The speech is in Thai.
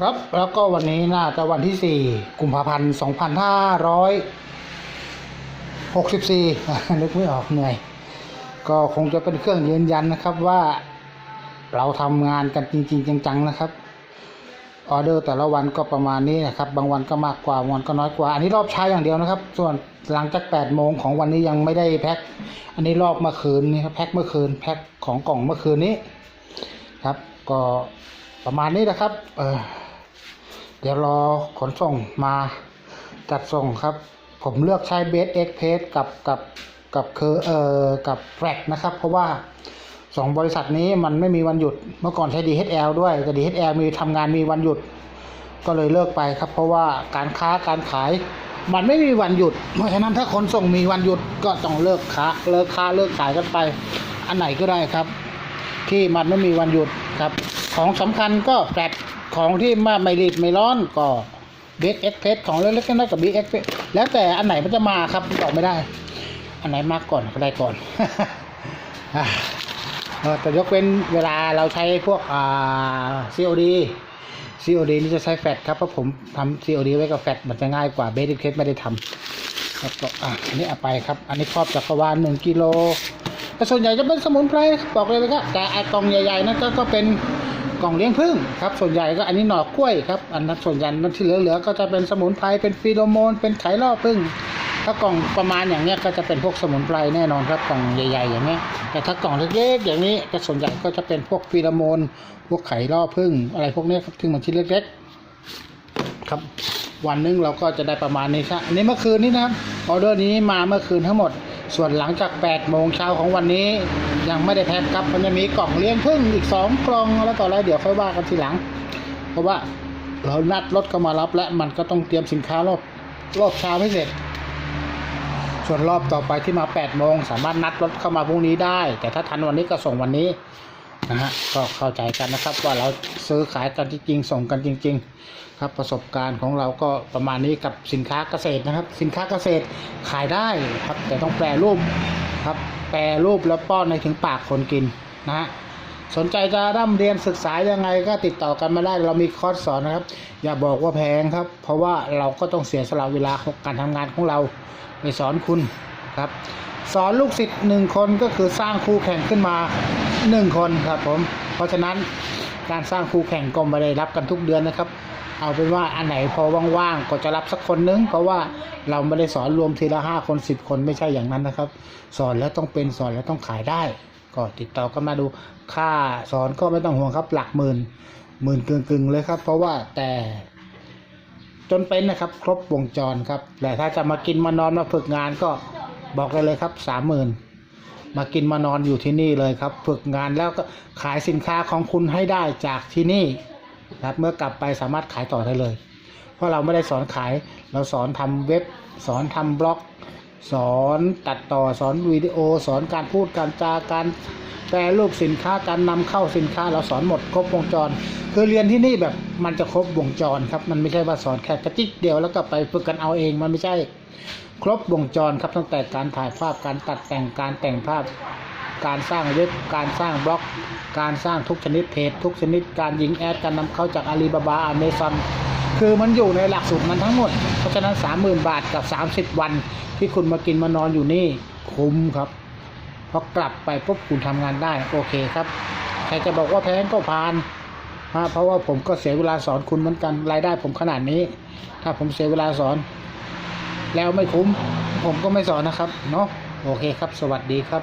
ครับแล้วก็วันนี้น่าจะวันที่ 4 กุมภาพันธ์ 2564 นึกไม่ออกเหนื่อย ก็คงจะเป็นเครื่องยืนยันนะครับว่าเราทำงานกันจริง ๆ จังๆนะครับ ออเดอร์แต่ละวันก็ประมาณนี้นะครับ บางวันก็มากกว่า บางวันก็น้อยกว่า อันนี้รอบเช้าอย่างเดียวนะครับ ส่วนหลังจาก8โมงของวันนี้ยังไม่ได้แพ็ค อันนี้รอบเมื่อคืนนี่ครับแพ็คเมื่อคืนแพ็คของกล่องเมื่อคืนนี้ครับ ก็ประมาณนี้นะครับ เออ เดี๋ยวรอขนส่งมาจัดส่งครับ ผมเลือกใช้เบสเอ็กเพสกับกับกับเคอเอ่อกับแฟลกนะครับ เพราะว่าสองบริษัทนี้มันไม่มีวันหยุดเมื่อก่อนใช้ DHL ด้วยแต่ DHL มีทำงานมีวันหยุด ก็เลยเลิกไปครับ เพราะว่าการค้าการขายมันไม่มีวันหยุด เพราะฉะนั้นถ้าขนส่งมีวันหยุดก็ต้องเลิกค้าเลิกค้าเลิกขายกันไป อันไหนก็ได้ครับ ที่มันไม่มีวันหยุดครับ ของสำคัญก็แฟลต ของที่มาไม่รีบไม่ร้อนก็เบสเอ็กเพสของเล็กๆน้อยๆกับบีเอ็กเพสแล้วแต่อันไหนมันจะมาครับบอกไม่ได้ อันไหนมาก่อนก็ได้ก่อนแต่ยกเว้นเวลาเราใช้พวกอ่า COD COD นี่จะใช้แฟตครับเพราะผมทำ COD ไว้กับแฟตมันจะง่ายกว่าเบสเอ็กเพสไม่ได้ทำครับก็อะอันนี้เอาไปครับ อันนี้ครอบจักรวาลหนึ่งกิโลแต่ส่วนใหญ่จะเป็นสมุนไพรบอกเลยนะครับแต่ไอกล่องใหญ่ๆนั่นก็เป็น กล่องเลี้ยงผึ้งครับส่วนใหญ่ก็อันนี้หน่อกล้วยครับอันนั้นส่วนใหญ่นั้นที่เหลือๆก็จะเป็นสมุนไพรเป็นฟีโรโมน เป็นไขล่อผึ้งถ้ากล่องประมาณอย่างเนี้ยก็จะเป็นพวกสมุนไพรแน่นอนครับกล่องใหญ่ ๆ อย่างเนี้ยแต่ถ้ากล่องเล็กๆอย่างนี้ก็ส่วนใหญ่ก็จะเป็นพวกฟีโรโมน พวกไข่ล่อผึ้งอะไรพวกเนี้ยครับที่มันชิ้นเล็กๆครับวันหนึงเราก็จะได้ประมาณนี้ครับอันนี้เมื่อคืนนี้นะครับออเดอร์นี้มาเมื่อคืนทั้งหมด ส่วนหลังจาก 8 โมงเช้าของวันนี้ ยังไม่ได้แพ็คครับมันจะมีกล่องเลี้ยงพึ่งอีก 2 กล่องแล้วต่ออะไรเดี๋ยวค่อยว่ากันทีหลัง เพราะว่าเรานัดรถก็มารับและมันก็ต้องเตรียมสินค้ารอบรอบเช้าให้เสร็จ ส่วนรอบต่อไปที่มา 8 โมง สามารถนัดรถเข้ามาพรุ่งนี้ได้ แต่ถ้าทันวันนี้ก็ส่งวันนี้ นะฮะก็เข้าใจกันนะครับว่าเราซื้อขายกันจริงๆส่งกันจริง ๆ ครับประสบการณ์ของเราก็ประมาณนี้กับสินค้าเกษตรนะครับ สินค้าเกษตรขายได้ครับ แต่ต้องแปรรูปครับ แปรรูปแล้วป้อนในถึงปากคนกินนะฮะสนใจจะร่ำเรียนศึกษายังไงก็ติดต่อกันมาได้ เรามีคอร์สสอนนะครับ อย่าบอกว่าแพงครับ เพราะว่าเราก็ต้องเสียสละเวลาของการทำงานของเราไปสอนคุณ ครับ สอนลูกศิษย์หนึ่งคนก็คือสร้างคู่แข่งขึ้นมาหนึ่งคนครับผม เพราะฉะนั้นการสร้างคู่แข่งก็ไม่ได้รับกันทุกเดือนนะครับ เอาเป็นว่าอันไหนพอว่างๆก็จะรับสักคนนึง เพราะว่าเราไม่ได้สอนรวมทีละห้าคนสิบคนไม่ใช่อย่างนั้นนะครับ สอนแล้วต้องเป็นสอนแล้วต้องขายได้ ก็ติดต่อกันมาดูค่าสอนก็ไม่ต้องห่วงครับหลักหมื่นหมื่นกึ่งๆเลยครับ เพราะว่าแต่จนเป็นนะครับ ครบวงจรครับแต่ถ้าจะมากินมานอนมาฝึกงานก็ บอกได้เลยครับสามหมื่นมากินมานอนอยู่ที่นี่เลยครับ ฝึกงานแล้วก็ขายสินค้าของคุณให้ได้จากที่นี่ครับเมื่อกลับไปสามารถขายต่อได้เลย เพราะเราไม่ได้สอนขาย เราสอนทำเว็บ สอนทำบล็อก สอนตัดต่อสอนวิดีโอ สอนการพูดการจาการ แปรรูปสินค้าการนำเข้าสินค้า เราสอนหมดครบวงจร คือเรียนที่นี่แบบมันจะครบวงจรครับ มันไม่ใช่ว่าสอนแค่กระจิกเดียวแล้วก็ไปฝึกกันเอาเองมันไม่ใช่ครบวงจรครับตั้งแต่การถ่ายภาพการตัดแต่งการแต่งภาพ การสร้างเว็บการสร้างบล็อก การสร้างทุกชนิดเพจทุกชนิดการยิงแอดการนำเข้าจากอาลีบาบาอเมซอนคือมันอยู่ในหลักสูตรมันทั้งหมด เพราะฉะนั้น 30,000 บาทกับ 30 วัน ที่คุณมากินมานอนอยู่นี่คุ้มครับพอกลับไปปุ๊บคุณทำงานได้โอเคครับใครจะบอกว่าแพงก็ผ่านฮะเพราะว่าผมก็เสียเวลาสอนคุณเหมือนกันรายได้ผมขนาดนี้ ถ้าผมเสียเวลาสอน แล้วไม่คุ้ม ผมก็ไม่สอนนะครับ เนาะโอเคครับ สวัสดีครับ